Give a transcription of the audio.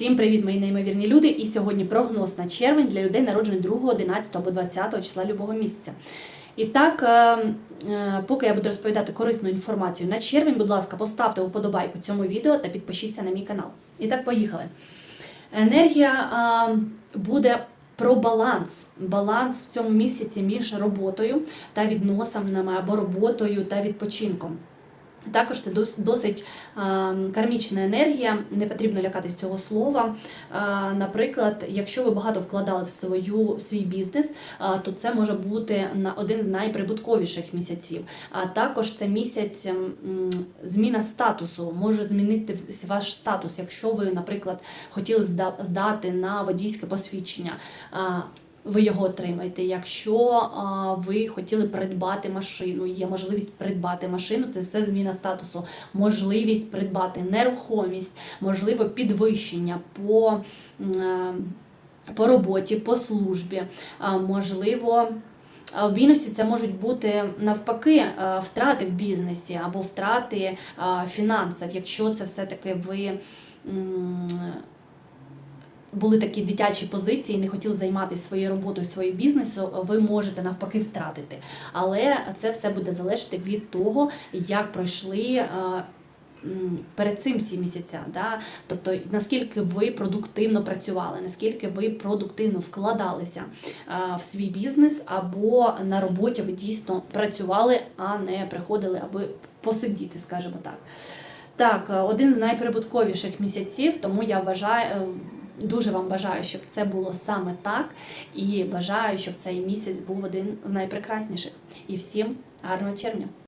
Всім привіт, мої неймовірні люди! І сьогодні прогноз на червень для людей, народжених 2, 11 або 20 числа любого місяця. І так, е, е, поки я буду розповідати корисну інформацію на червень, будь ласка, поставте вподобайку цьому відео та підпишіться на мій канал. І так, поїхали. Енергія е, буде про баланс. Баланс в цьому місяці між роботою та відносинами або роботою та відпочинком. Також це дос- досить е, кармічна енергія, не потрібно лякатись цього слова. Е, наприклад, якщо ви багато вкладали в свою в свій бізнес, е, то це може бути на один з найприбутковіших місяців. А також це місяць зміна статусу, може змінити ваш статус, якщо ви, наприклад, хотіли зда- здати на водійське посвідчення. Ви його отримаєте. Якщо ви хотіли придбати машину, є можливість придбати машину, це все зміна статусу, можливість придбати нерухомість, можливо, підвищення по, е, по роботі, по службі, можливо. В мінусі це можуть бути навпаки е, втрати в бізнесі або втрати фінансів, якщо це все-таки ви були такі дитячі позиції, не хотіли займатися своєю роботою, своїм бізнесом, ви можете навпаки втратити. Але це все буде залежати від того, як пройшли. е, Перед цим всі місяця, да? тобто наскільки ви продуктивно працювали, наскільки ви продуктивно вкладалися е, в свій бізнес, або на роботі ви дійсно працювали, а не приходили, аби посидіти, скажімо так. Так, е, один з найприбутковіших місяців, тому я вважаю, дуже вам бажаю, щоб це було саме так. І бажаю, щоб цей місяць був один з найпрекрасніших. І всім гарного червня!